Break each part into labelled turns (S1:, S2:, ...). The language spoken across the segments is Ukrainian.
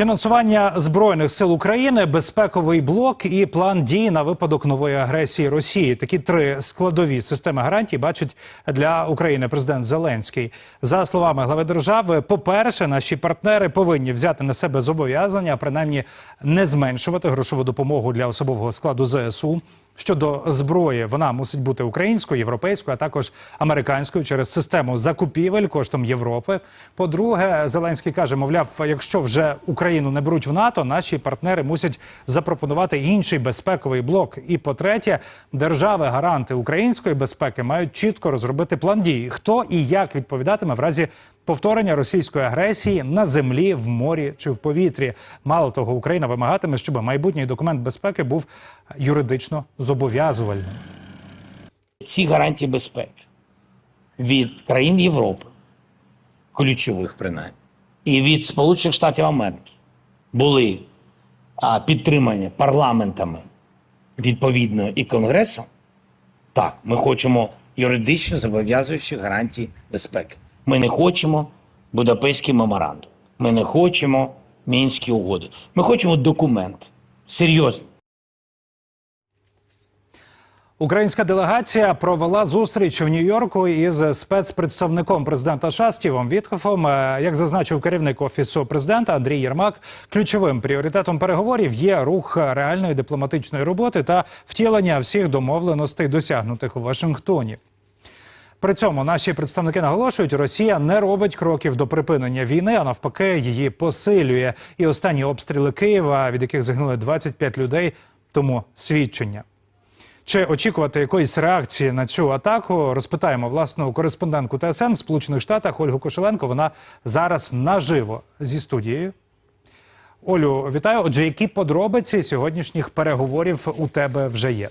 S1: Фінансування збройних сил України, безпековий блок і план дій на випадок нової агресії Росії. Такі три складові системи гарантій бачить для України президент Зеленський. За словами глави держави, по-перше, наші партнери повинні взяти на себе зобов'язання, принаймні не зменшувати грошову допомогу для особового складу ЗСУ. Щодо зброї, вона мусить бути українською, європейською, а також американською через систему закупівель коштом Європи. По-друге, Зеленський каже, мовляв, якщо вже Україну не беруть в НАТО, наші партнери мусять запропонувати інший безпековий блок. І по-третє, держави-гаранти української безпеки мають чітко розробити план дій, хто і як відповідатиме в разі повторення російської агресії на землі, в морі чи в повітрі. Мало того, Україна вимагатиме, щоб майбутній документ безпеки був юридично зобов'язувальним.
S2: ці гарантії безпеки від країн Європи, ключових принаймні, і від Сполучених Штатів Америки були підтримані парламентами відповідно і Конгресом, так, ми хочемо юридично зобов'язуючих гарантій безпеки. Ми не хочемо Будапештський меморандум. Ми не хочемо Мінські угоди. Ми хочемо документ серйозний.
S1: Українська делегація провела зустріч в Нью-Йорку із спецпредставником президента США Стівом Вітхофом. Е, Як зазначив керівник офісу президента Андрій Єрмак, ключовим пріоритетом переговорів є рух реальної дипломатичної роботи та втілення всіх домовленостей, досягнутих у Вашингтоні. При цьому наші представники наголошують, Росія не робить кроків до припинення війни, а навпаки, її посилює. І останні обстріли Києва, від яких загинули 25 людей, тому свідчення. Чи очікувати якоїсь реакції на цю атаку? Розпитаємо власну кореспондентку ТСН в Сполучених Штатах Ольгу Кошеленко. Вона зараз наживо зі студією. Олю, вітаю. Отже, які подробиці сьогоднішніх переговорів у тебе вже є?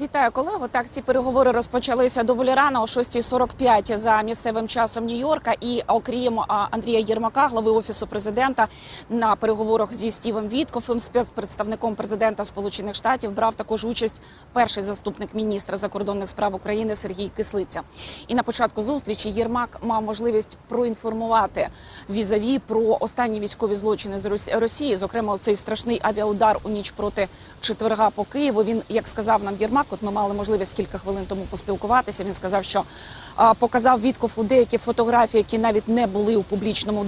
S3: Вітаю колего. Так, ці переговори розпочалися доволі рано о 6.45 за місцевим часом Нью-Йорка. І окрім Андрія Єрмака, глави офісу президента, на переговорах зі Стівом Віткофом, спецпредставником президента Сполучених Штатів, брав також участь перший заступник міністра закордонних справ України Сергій Кислиця. І на початку зустрічі Єрмак мав можливість проінформувати візаві про останні військові злочини з Рос- Росії, зокрема цей страшний авіаудар у ніч проти четверга по Києву. Він як сказав нам Єрмак, от ми мали можливість кілька хвилин тому поспілкуватися. Він сказав, що а, показав Віткофу деякі фотографії, які навіть не були у публічному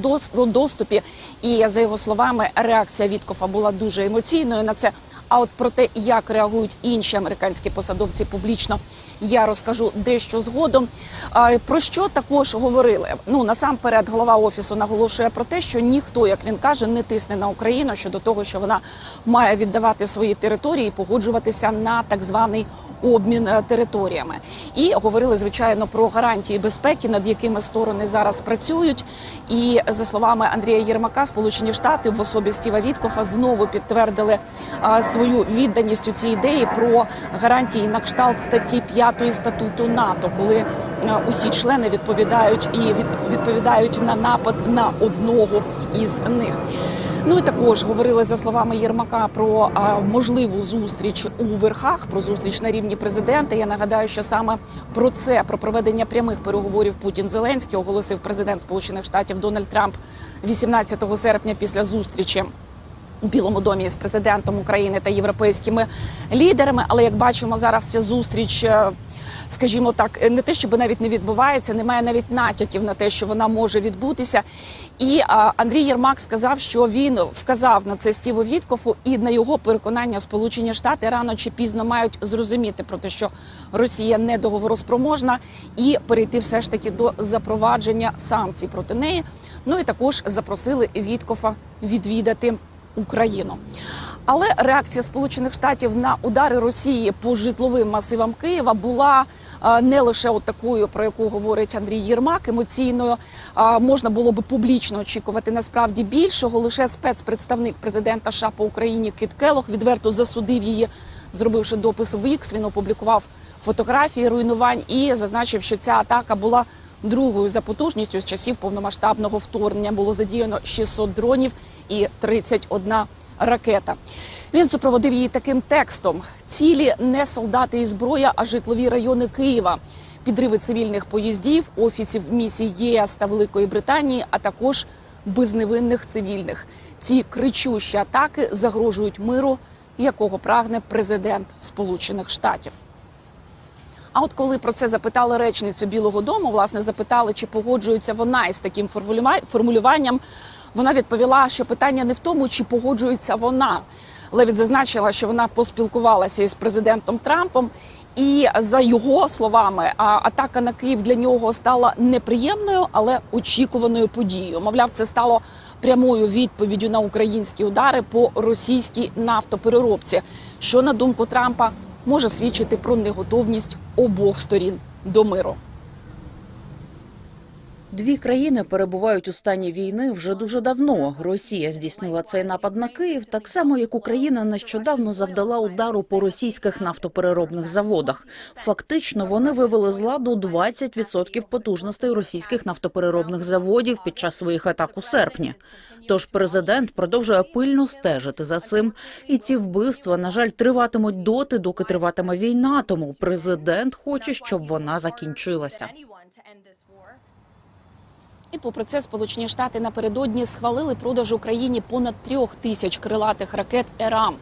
S3: доступі. І за його словами, реакція Віткофа була дуже емоційною на це. А от про те, як реагують інші американські посадовці публічно, я розкажу дещо згодом. Про що також говорили? Ну насамперед, голова офісу наголошує про те, що ніхто, як він каже, не тисне на Україну щодо того, що вона має віддавати свої території, і погоджуватися на так званий обмін е, територіями. І говорили звичайно про гарантії безпеки, над якими сторони зараз працюють. І за словами Андрія Єрмака, Сполучені Штати в особі Стіва Віткофа знову підтвердили свою відданість у цій ідеї про гарантії на кшталт статті 5 статуту НАТО, коли е, усі члени відповідають і відповідають на напад на одного із них. Ну і також говорили за словами Єрмака про можливу зустріч у верхах, про зустріч на рівні президента. Я нагадаю, що саме про це, про проведення прямих переговорів Путін Зеленський оголосив президент Сполучених Штатів Дональд Трамп 18 серпня після зустрічі. У Білому домі з президентом України та європейськими лідерами, але як бачимо, зараз ця зустріч, е, скажімо так, не те, щоб навіть не відбувається, немає навіть натяків на те, що вона може відбутися. І а, Андрій Єрмак сказав, що він вказав на це Стіву Віткофу, і на його переконання Сполучені Штати рано чи пізно мають зрозуміти про те, що Росія не договороспроможна, і перейти все ж таки до запровадження санкцій проти неї. Ну і також запросили Віткофа відвідати Україну. Але реакція Сполучених Штатів на удари Росії по житловим масивам Києва була е, не лише от такою, про яку говорить Андрій Єрмак, емоційною. Можна було би публічно очікувати насправді більшого. Лише спецпредставник президента США по Україні Кит Келох відверто засудив її, зробивши допис в X. Він опублікував фотографії руйнувань і зазначив, що ця атака була другою за потужністю з часів повномасштабного вторгнення. Було задіяно 600 дронів і 31 ракета. Він супроводив її таким текстом: цілі не солдати і зброя, а житлові райони Києва. підриви цивільних поїздів, офісів місій ЄС та Великої Британії, а також безневинних цивільних. Ці кричущі атаки загрожують миру, якого прагне президент Сполучених Штатів. А от коли про це запитали речницю Білого Дому, власне запитали, чи погоджується вона із таким формулюва- формулюванням, вона відповіла, що питання не в тому, чи погоджується вона. Левіт зазначила, що вона поспілкувалася із президентом Трампом, і за його словами, атака на Київ для нього стала неприємною, але очікуваною подією. Мовляв, це стало прямою відповіддю на українські удари по російській нафтопереробці, що на думку Трампа може свідчити про неготовність обох сторін до миру.
S4: Дві країни перебувають у стані війни вже дуже давно. Росія здійснила цей напад на Київ, так само як Україна нещодавно завдала удару по російських нафтопереробних заводах. Фактично, вони вивели з ладу 20% потужностей російських нафтопереробних заводів під час своїх атак у серпні. Тож президент продовжує пильно стежити за цим, і ці вбивства, на жаль, триватимуть доти, доки триватиме війна. Тому президент хоче, щоб вона закінчилася.
S3: І попри це, Сполучені Штати напередодні схвалили продаж Україні понад трьох тисяч крилатих ракет ЕРАМ.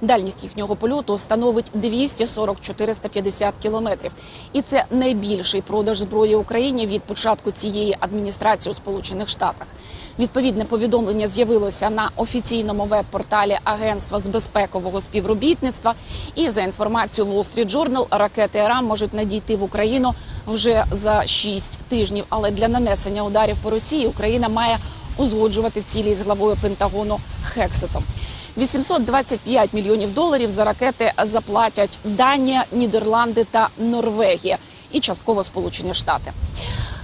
S3: Дальність їхнього польоту становить 240-450 кілометрів. І це найбільший продаж зброї Україні від початку цієї адміністрації у Сполучених Штатах. Відповідне повідомлення з'явилося на офіційному веб-порталі Агентства з безпекового співробітництва. І за інформацією Wall Street Journal, ракети ЕРАМ можуть надійти в Україну вже за 6 тижнів. Але для нанесення ударів по Росії Україна має узгоджувати цілі з главою Пентагону Хексетом. 825 мільйонів доларів за ракети заплатять Данія, Нідерланди та Норвегія і частково Сполучені Штати.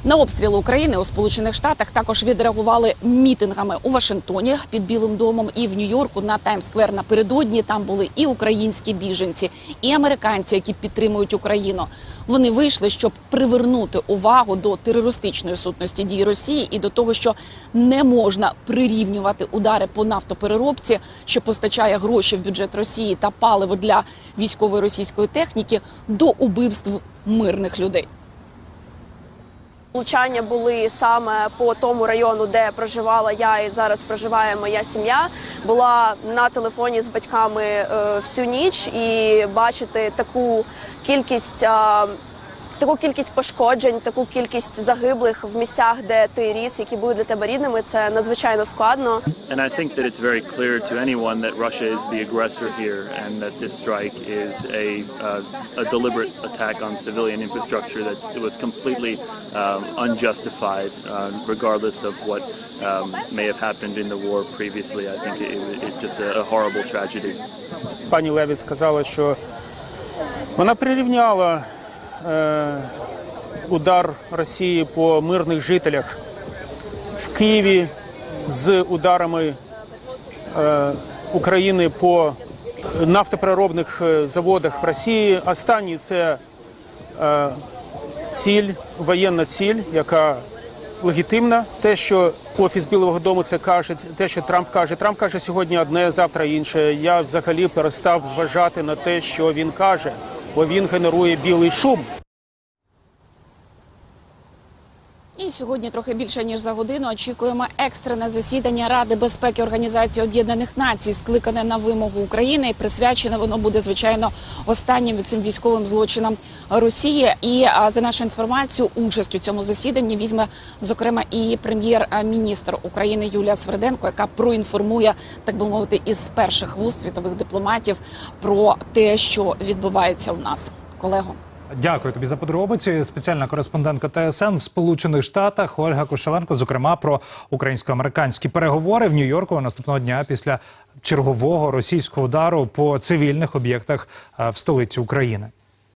S3: На обстріли України у Сполучених Штатах також відреагували мітингами у Вашингтоні під Білим домом і в Нью-Йорку на Таймс-сквер напередодні. Там були і українські біженці, і американці, які підтримують Україну. Вони вийшли, щоб привернути увагу до терористичної сутності дій Росії і до того, що не можна прирівнювати удари по нафтопереробці, що постачає гроші в бюджет Росії та паливо для військової російської техніки, до убивств мирних людей.
S5: Влучання були саме по тому району, де проживала я і зараз проживає моя сім'я. Була на телефоні з батьками е, всю ніч і бачити таку кількість. Е, Таку кількість пошкоджень, таку кількість загиблих в місцях, де ти ріс, які були для тебе рідними, це надзвичайно складно.
S6: And I think that it's very clear to anyone that Russia is the aggressor here and that this strike is a, uh, a deliberate attack on civilian infrastructure that was completely um, unjustified, uh, regardless of what um, may have happened in the war previously. I think it, it's just a, a horrible tragedy.
S7: Пані Левіт сказала, що вона прирівняла е, удар Росії по мирних жителях в Києві з ударами е, України по нафтопереробних е, заводах в Росії. Останній це е, ціль, воєнна ціль, яка легітимна. Те, що офіс Білого Дому це каже, те, що Трамп каже. Трамп каже сьогодні одне, завтра інше. Я взагалі перестав зважати на те, що він каже, бо він генерує білий шум.
S3: І сьогодні трохи більше ніж за годину очікуємо екстрене засідання Ради безпеки Організації Об'єднаних Націй, скликане на вимогу України. І присвячене воно буде звичайно останнім цим військовим злочинам Росії. І за нашу інформацію, участь у цьому засіданні візьме зокрема і прем'єр-міністр України Юлія Сверденко, яка проінформує, так би мовити, із перших вуст світових дипломатів про те, що відбувається у нас, колего.
S1: Дякую тобі за подробиці. Спеціальна кореспондентка ТСН в Сполучених Штатах Ольга Кошеленко, зокрема про українсько-американські переговори в Нью-Йорку наступного дня після чергового російського удару по цивільних об'єктах е, в столиці України.